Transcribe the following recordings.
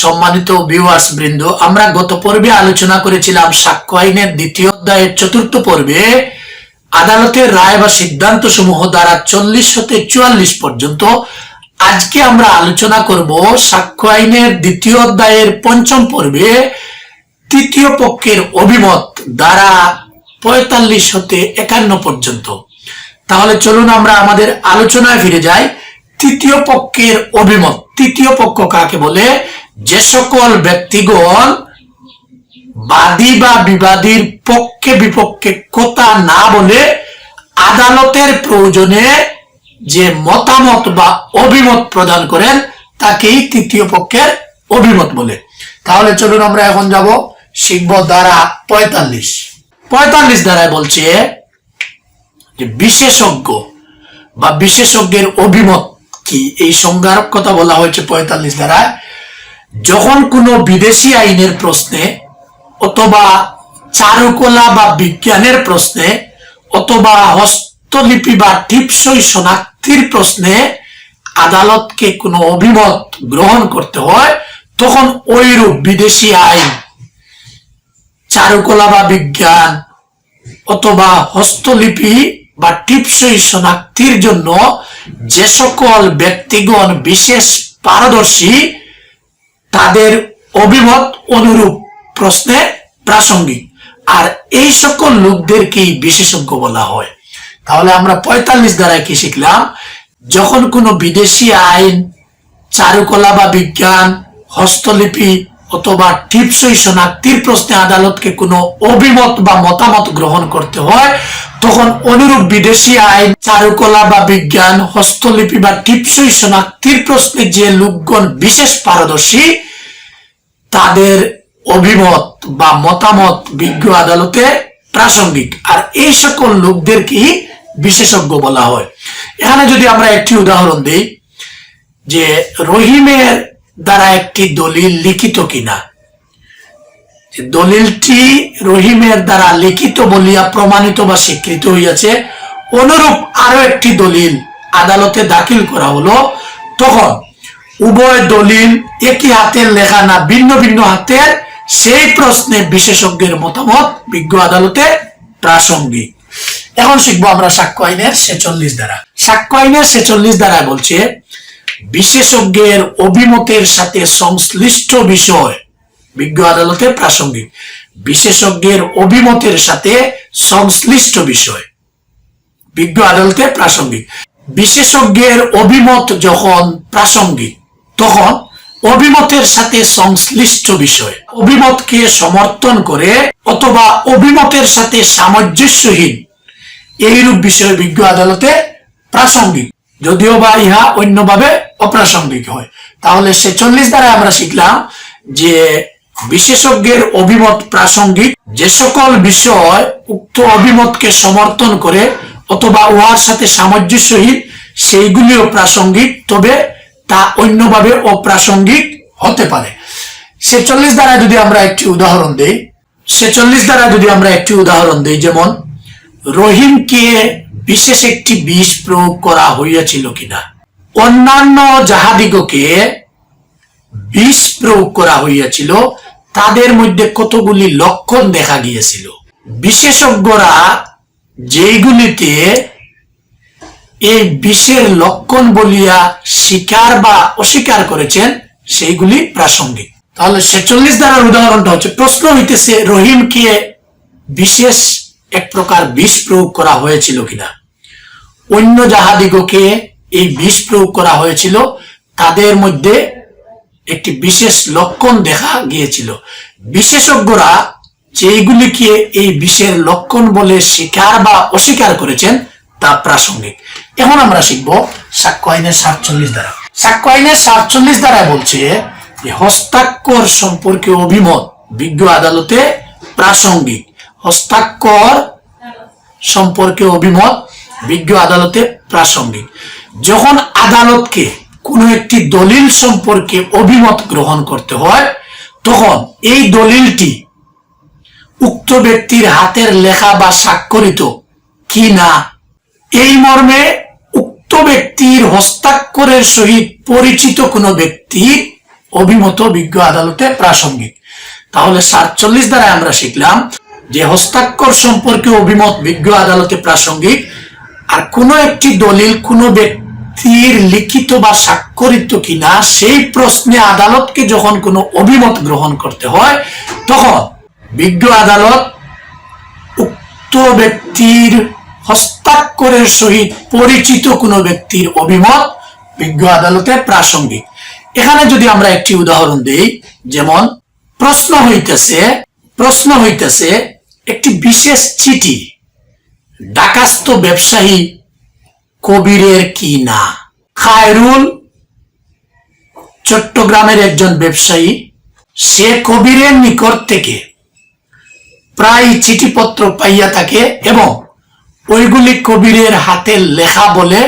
সম্মানিত ভিউয়ার্স বৃন্দ, আমরা গত পর্বে আলোচনা করেছিলাম সাক্ষ্য আইনের দ্বিতীয় অধ্যায়ের চতুর্থ পর্বে। আদালতের রায় বা সিদ্ধান্ত সমূহ দ্বারা চল্লিশ হতে চুয়াল্লিশ পর্যন্ত। আজকে আমরা আলোচনা করব সাক্ষ্য আইনের দ্বিতীয় অধ্যায়ের পঞ্চম পর্বে। তৃতীয় পক্ষের অভিমত দ্বারা পঁয়তাল্লিশ হতে একান্ন পর্যন্ত। তাহলে চলুন আমরা আমাদের আলোচনায় ফিরে যাই। তৃতীয় পক্ষের অভিমত। তৃতীয় পক্ষ কাকে বলে? যে সকল ব্যক্তিগণ বাদী বা বিবাদীর পক্ষে বিপক্ষে কথা না বলে আদালতের প্রয়োজনে যে মতামত বা অভিমত প্রদান করেন, তাকেই তৃতীয় পক্ষের অভিমত বলে। তাহলে চলুন আমরা এখন যাব শিখব দ্বারা পঁয়তাল্লিশ। পঁয়তাল্লিশ দ্বারায় বলছে যে বিশেষজ্ঞ বা বিশেষজ্ঞের অভিমত কি? এই সংজ্ঞার কথা বলা হয়েছে পঁয়তাল্লিশ দ্বারায় যখন কোনো বিদেশি আইনের প্রশ্নে অথবা চারুকলা বা বিজ্ঞানের প্রশ্নে অথবা হস্তলিপি বা টিপসই শনাক্তির প্রশ্নে আদালতকে কোনো অভিমত গ্রহণ করতে হয়, তখন ওইরূপ বিদেশি আইন, চারুকলা বা বিজ্ঞান অথবা হস্তলিপি বা টিপসই শনাক্তির জন্য যে সকল ব্যক্তিগণ বিশেষ পারদর্শী, তাদের অভিমত অনুরূপ প্রশ্নে প্রাসঙ্গিক। আর এই সকল লোকদেরকেই বিশেষজ্ঞ বলা হয়। তাহলে আমরা পঁয়তাল্লিশ দ্বারা কি শিখলাম? যখন কোনো বিদেশি আইন, চারুকলা বা বিজ্ঞান, হস্তলিপি অথবা টিপসই শনাক্তির প্রশ্নে আদালতকে কোনো অভিমত বা মতামত গ্রহণ করতে হয়, তখন অনুরূপ বিদেশি আইন, চারুকলা বা বিজ্ঞান, হস্তলিপি বা টিপসই শনাক্তির প্রশ্নে যে লোকগণ বিশেষ পারদর্শী, তাদের অভিমত বা মতামত বিজ্ঞ আদালতে প্রাসঙ্গিক। আর এই সকল লোকদেরকেই বিশেষজ্ঞ বলা হয়? এখানে যদি আমরা একটি উদাহরণ দিই, যে রহিমের দ্বারা একটি দলিল লিখিত কিনা? দলিলটি রহিমের দ্বারা লিখিত বলিয়া প্রমাণিত বা স্বীকৃত হইয়াছে, অনুরূপ আরও একটি দলিল আদালতে দাখিল করা হলো। তখন উভয় দলিল একই হাতের লেখা না, ভিন্ন ভিন্ন হাতের সেই প্রশ্নে বিশেষজ্ঞের মতামত বিজ্ঞ আদালতে প্রাসঙ্গিক। এখন শিখব আমরা সাক্ষ্য আইনের ছেচল্লিশ দ্বারা সাক্ষ্য আইনের ছেচল্লিশ দ্বারা বলছে বিশেষজ্ঞের অভিমতের সাথে সংশ্লিষ্ট বিষয়, বিজ্ঞ আদালতে প্রাসঙ্গিক, বিশেষজ্ঞের অভিমতের সাথে সংশ্লিষ্ট বিষয়, বিজ্ঞ আদালতে প্রাসঙ্গিক। বিশেষজ্ঞের অভিমত যখন প্রাসঙ্গিক, তখন অভিমতের সাথে সংশ্লিষ্ট বিষয়। অভিমতকে সমর্থন করে অথবা অভিমতের সাথে সামঞ্জস্যহীন, এইরূপ বিষয় বিজ্ঞ আদালতে প্রাসঙ্গিক। যদিও বা ইহা অন্যভাবে অপ্রাসঙ্গিক হয়। তাহলে ছেচল্লিশ দ্বারা আমরা শিখলাম যে বিশেষজ্ঞের অভিমত প্রাসঙ্গিক। যে সকল বিষয় উক্ত অভিমতকে সমর্থন করে অথবা উহার সাথে সামঞ্জস্যহীন, সেইগুলিও প্রাসঙ্গিক, তবে তা অন্যভাবে অপ্রাসঙ্গিক হতে পারে। ছেচল্লিশ দ্বারা যদি আমরা একটি উদাহরণ দেই ছেচল্লিশ দ্বারা যদি আমরা একটি উদাহরণ দেই, যেমন, রহিমকে বিশেষ একটি বিষ প্রয়োগ করা হইয়াছিল কিনা? অন্যান্য যাহাদিগকে বিষ প্রয়োগ করা হইয়াছিল, তাদের মধ্যে কতগুলি লক্ষণ দেখা গিয়েছিল। বিশেষজ্ঞরা যেইগুলিতে এই বিষের লক্ষণ বলিয়া স্বীকার বা অস্বীকার করেছেন, সেইগুলি প্রাসঙ্গিক। তাহলে ছেচল্লিশ দ্বারার উদাহরণটা হচ্ছে, প্রশ্ন হইতেছে, রহিমকে বিশেষ এক প্রকার বিষ প্রয়োগ করা হয়েছিল কিনা? অন্য যাহাদিগকে এই বিষ প্রয়োগ করা হয়েছিল, তাদের মধ্যে একটি বিশেষ লক্ষণ দেখা গিয়েছিল। বিশেষজ্ঞরা যেইগুলিকে এই বিষের লক্ষণ বলে স্বীকার বা অস্বীকার করেছেন, তা প্রাসঙ্গিক। এখন আমরা শিখব সাক্ষ্য আইনের সাতচল্লিশ দ্বারা সাক্ষ্য আইনের সাতচল্লিশ দ্বারা বলছে যে, হস্তাক্ষর সম্পর্কে অভিমত বিজ্ঞ আদালতে প্রাসঙ্গিক। হস্তাক্ষর সম্পর্কে অভিমত বিজ্ঞ আদালতে প্রাসঙ্গিক। যখন আদালতকে কোনো একটি দলিল সম্পর্কে অভিমত গ্রহণ করতে হয়, তখন এই দলিলটি উক্ত ব্যক্তির হাতের লেখা বা স্বাক্ষরিত কি না, এই মর্মে উক্ত ব্যক্তির হস্তাক্ষরের সহিত পরিচিত কোনো ব্যক্তির অভিমত বিজ্ঞ আদালতে প্রাসঙ্গিক। তাহলে সাতচল্লিশ দ্বারা আমরা শিখলাম যে হস্তাক্ষর সম্পর্কে অভিমত বিজ্ঞ আদালতে প্রাসঙ্গিক, আর কোনো একটি দলিল কোনো ব্যক্তির লিখিত বা স্বাক্ষরিত কিনা, সেই প্রশ্নে আদালতকে যখন কোনো অভিমত গ্রহণ করতে হয়, তখন বিজ্ঞ আদালত উক্ত ব্যক্তির হস্তাক্ষরের সহিত পরিচিত কোনো ব্যক্তির অভিমত বিজ্ঞ আদালতে প্রাসঙ্গিক। এখানে যদি আমরা একটি উদাহরণ দেই, যেমন প্রশ্ন হইতেছে প্রশ্ন হইতেছে, একটি বিশেষ চিঠি, ডাকাস্ত ব্যবসায়ী কবিরের কি না খায়রুল চট্টগ্রামের একজন ব্যবসায়ী, সে কবিরের নিকট থেকে প্রায় চিঠিপত্র পাইয়া থাকে এবং ওইগুলি কবিরের হাতে লেখা বলে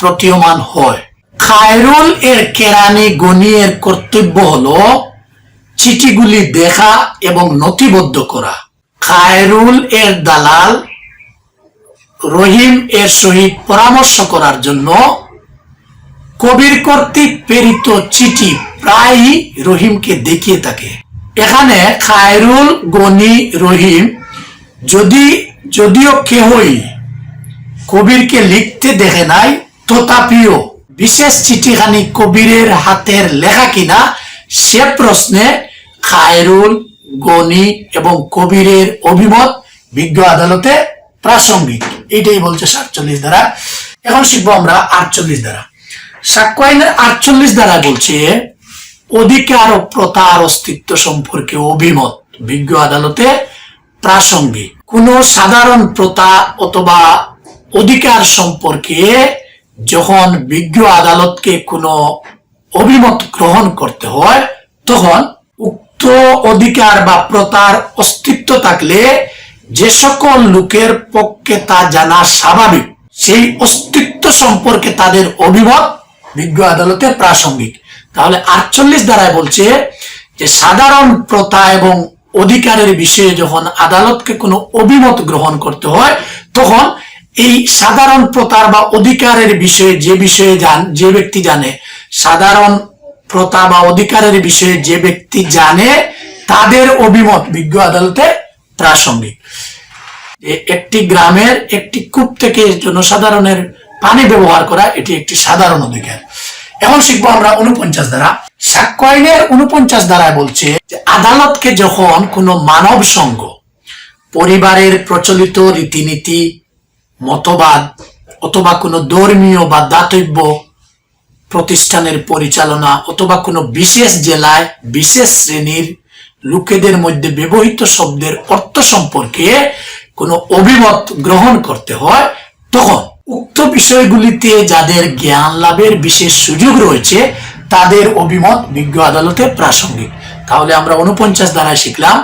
প্রতীয়মান হয়। খায়রুল এর কেরানি গনি এর কর্তব্য হলো চিঠিগুলি দেখা এবং নথিবদ্ধ করা। খায়রুল এর দালাল রহিম এর সহিত পরামর্শ করার জন্য কবির কর্তৃক প্রেরিত চিঠি প্রায়ই রহিমকে দেখিয়ে থাকে। এখানে খায়রুল গনি রহিম, যদি, যদিও কেহই কবিরকে লিখতে দেখে নাই, তথাপিও বিশেষ চিঠিখানি কবিরের হাতের লেখা কিনা সে প্রশ্নে খায়রুল গনি এবং কবিরের অভিমত বিজ্ঞ আদালতে প্রাসঙ্গিক। এটাই বলছে সাতচল্লিশ দ্বারা এখন শিখব আমরা আটচল্লিশ দ্বারা সাক্ষ্য আটচল্লিশ দ্বারা বলছে, অধিকার ও প্রথার অস্তিত্ব সম্পর্কে অভিমত, বিজ্ঞ আদালতে প্রাসঙ্গিক। কোন সাধারণ প্রথা অথবা অধিকার সম্পর্কে যখন বিজ্ঞ আদালতকে কোনো অভিমত গ্রহণ করতে হয়, তখন উক্ত অধিকার বা প্রথার অস্তিত্ব থাকলে যে সকল লোকের পক্ষে তা জানা স্বাভাবিক, সেই অস্তিত্ব সম্পর্কে তাদের অভিমত বিজ্ঞ আদালতে প্রাসঙ্গিক। তাহলে আটচল্লিশ দ্বারায় বলছে যে, সাধারণ প্রথা এবং অধিকারের বিষয়ে যখন আদালতকে কোনো অভিমত গ্রহণ করতে হয়, তখন এই সাধারণ প্রথার বা অধিকারের বিষয়ে যে বিষয়ে জান, যে ব্যক্তি জানে, সাধারণ প্রথা বা অধিকারের বিষয়ে যে ব্যক্তি জানে, তাদের অভিমত বিজ্ঞ আদালতে প্রাসঙ্গিক। একটি গ্রামের একটি কূপ থেকে জনসাধারণের পানি ব্যবহার করা এটি একটি সাধারণ অধিকার। এখন শিখব আমরা উনপঞ্চাশ দ্বারা সাক্ষ্য উনপঞ্চাশ দ্বারায় বলছে যে আদালতকে যখন কোনো মানব সঙ্গ, পরিবারের প্রচলিত রীতিনীতি, মতবাদ অথবা কোনো ধর্মীয় বা দাতব্য প্রতিষ্ঠানের পরিচালনা অথবা কোনো বিশেষ জেলায় বিশেষ শ্রেণির লোকেদের মধ্যে ব্যবহৃত শব্দের অর্থ সম্পর্কে কোনো অভিমত গ্রহণ করতে হয়, তখন উক্ত বিষয়গুলিতে যাদের জ্ঞান লাভের বিশেষ সুযোগ রয়েছে, তাদের অভিমত বিজ্ঞ আদালতে প্রাসঙ্গিক। তাহলে আমরা উনপঞ্চাশ দ্বারায় শিখলাম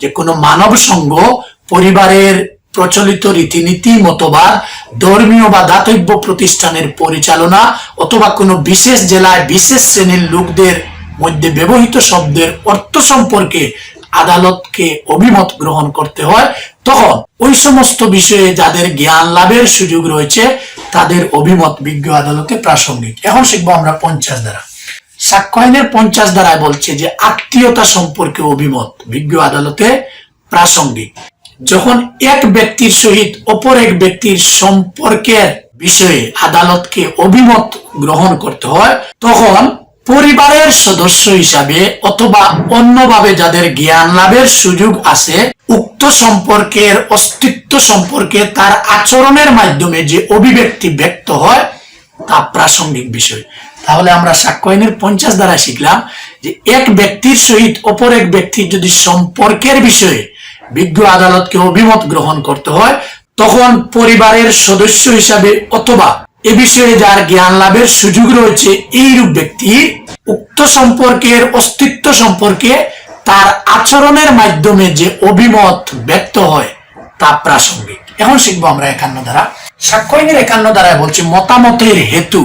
যে কোনো মানব সংঘ পরিবারের প্রচলিত রীতিনীতি, মতবাদ, ধর্মীয় বা দাতব্য প্রতিষ্ঠানের পরিচালনা অথবা কোনো বিশেষ জেলায় বিশেষ শ্রেণির লোকদের মধ্যে ব্যবহৃত শব্দের অর্থ সম্পর্কে আদালতকে অভিমত গ্রহণ করতে হয়, তখন ওই সমস্ত বিষয়ে যাদের জ্ঞান লাভের সুযোগ রয়েছে, তাদের অভিমত বিজ্ঞ আদালতে প্রাসঙ্গিক। এখন শিখব আমরা পঞ্চাশ দ্বারা সাক্ষ্য আইনের পঞ্চাশ দ্বারায় বলছে যে, আত্মীয়তা সম্পর্কে অভিমত বিজ্ঞ আদালতে প্রাসঙ্গিক। যখন এক ব্যক্তির সহিত অপর এক ব্যক্তির সম্পর্কের বিষয়ে আদালতকে অভিমত গ্রহণ করতে হয়, তখন পরিবারের সদস্য হিসাবে অথবা অন্যভাবে যাদের জ্ঞান লাভের সুযোগ আছে, উক্ত সম্পর্কের অস্তিত্ব সম্পর্কে তার আচরণের মাধ্যমে যে অভিব্যক্তি ব্যক্ত হয়, তা প্রাসঙ্গিক বিষয়। তাহলে আমরা সাক্ষ্যয়নের পঞ্চাশ দ্বারা শিখলাম যে এক ব্যক্তির সহিত অপর এক ব্যক্তির যদি সম্পর্কের বিষয়ে বিজ্ঞ আদালতকে অভিমত গ্রহণ করতে হয়, তখন পরিবারের সদস্য হিসাবে অথবা এ বিষয়ে যার জ্ঞান লাভের সুযোগ রয়েছে, এইরূপ ব্যক্তির উক্ত সম্পর্কের অস্তিত্ব সম্পর্কে তার আচরণের মাধ্যমে যে অভিমত ব্যক্ত হয়, তা প্রাসঙ্গিক। এখন শিখব আমরা একান্ন দ্বারা। সাক্ষ্য আইনের একান্ন দ্বারায় বলছে, মতামতের হেতু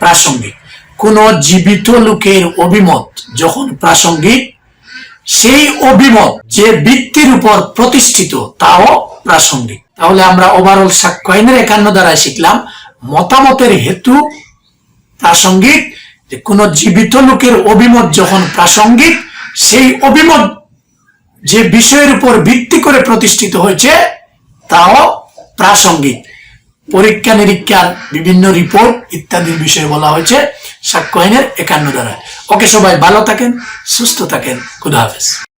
প্রাসঙ্গিক। কোন জীবিত লোকের অভিমত যখন প্রাসঙ্গিক, সেই অভিমত যে ভিত্তির উপর প্রতিষ্ঠিত, তাও প্রাসঙ্গিক। তাহলে আমরা ওভারঅল সাক্ষ্য আইনের একান্ন দ্বারায় শিখলাম মতামতের হেতু প্রাসঙ্গিক যে কোনো জীবিত লোকের অভিমত যখন প্রাসঙ্গিক, সেই অভিমত যে বিষয়ের উপর ভিত্তি করে প্রতিষ্ঠিত হয়েছে, তাও প্রাসঙ্গিক। পরীক্ষা নিরীক্ষার বিভিন্ন রিপোর্ট ইত্যাদির বিষয়ে বলা হয়েছে সাক্ষ্য আইনের একান্ন দ্বারা ওকে সবাই ভালো থাকেন, সুস্থ থাকেন। খুদা হাফেজ।